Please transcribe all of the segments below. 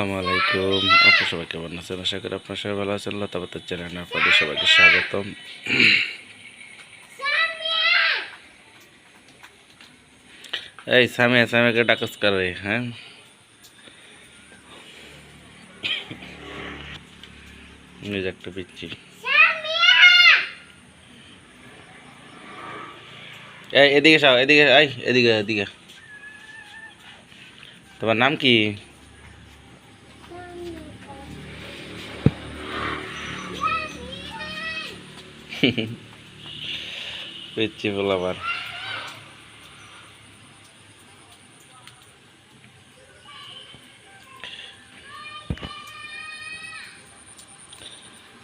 আপনার সবাই কেমন আছেন? আশা করি আপনার সবাই ভালো আছেন। চ্যানেল আপনাদের সবাইকে স্বাগতম। এই করে হ্যাঁ? একটা এদিকে এদিকে এদিকে এদিকে। তোমার নাম কি? পিচ্ছি বল আবার।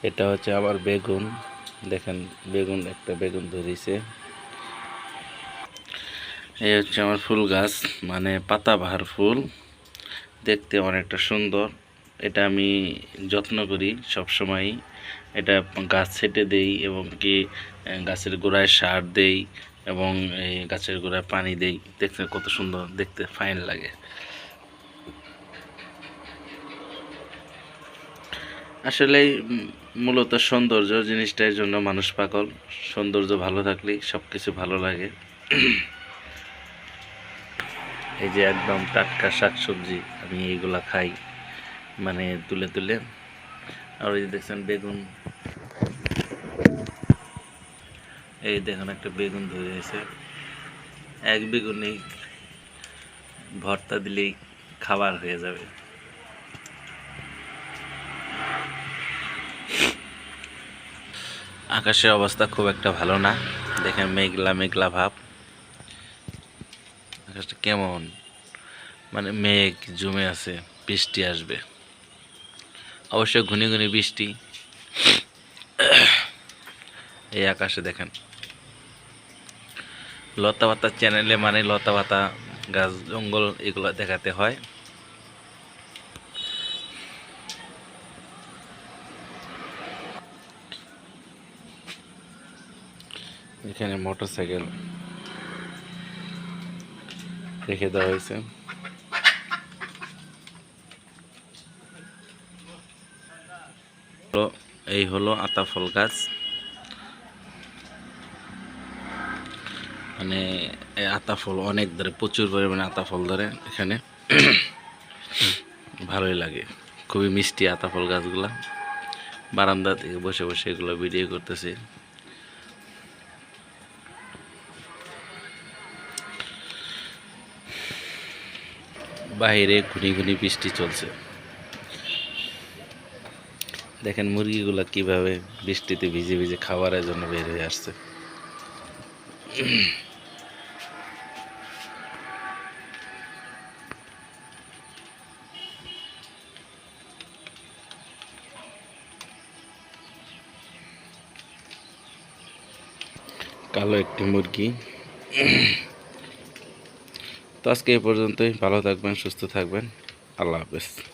এটা হচ্ছে আবার বেগুন। দেখেন, বেগুন, একটা বেগুন ধরেছে। এই হচ্ছে আমার ফুল গাছ মানে পাতাবাহার ফুল। দেখতে অনেকটা সুন্দর। এটা আমি যত্ন করি সব সময় এটা গাছ ছেটে দেই এবং কি গাছের গোড়ায় সার দেই এবং এই গাছের গোড়ায় পানি দেই। দেখতে কত সুন্দর, দেখতে ফাইন লাগে। আসলে মূলত সৌন্দর্য জিনিসটার জন্য মানুষ পাগল। সৌন্দর্য ভালো থাকলেই সব কিছু ভালো লাগে। এই যে একদম টাটকা শাকসবজি আমি এইগুলা খাই মানে তুলে তুলে। আর এই যে দেখছেন বেগুন। এই দেখুন একটা বেগুন ধরে আছে। এক বেগুনেই ভর্তা দিলেই খাবার হয়ে যাবে। আকাশের অবস্থা খুব একটা ভালো না। দেখেন মেঘলা মেঘলা ভাব। আকাশটা কেমন? মানে মেঘ জমে আছে, বৃষ্টি আসবে। অবশ্যই ঘুনি ঘুনি বৃষ্টি। এই আকাশে দেখেন। লতা পাতা চ্যানেলে মানে লতা পাতা গাছ, জঙ্গল এগুলো দেখাতে হয়। এখানে মোটর সাইকেল রেখে দেওয়া হয়েছে তো এই হলো আতা ফল গাছ। মানে আতা ফল অনেক ধরে, প্রচুর পরিমাণে আতা ফল ধরে এখানে। ভালোই লাগে, খুবই মিষ্টি আতা ফল গাছগুলা। বারান্দা থেকে বসে বসে এগুলো ভিডিও করতেছি। বাইরে ঘুনি ঘুনি বৃষ্টি চলছে। দেখেন মুরগিগুলো কীভাবে বৃষ্টিতে ভিজে ভিজে খাবারের জন্য বের হয়ে আসছে। কালো একটি মুরগি। তো আজকে এই পর্যন্তই। ভালো থাকবেন, সুস্থ থাকবেন। আল্লাহ হাফেজ।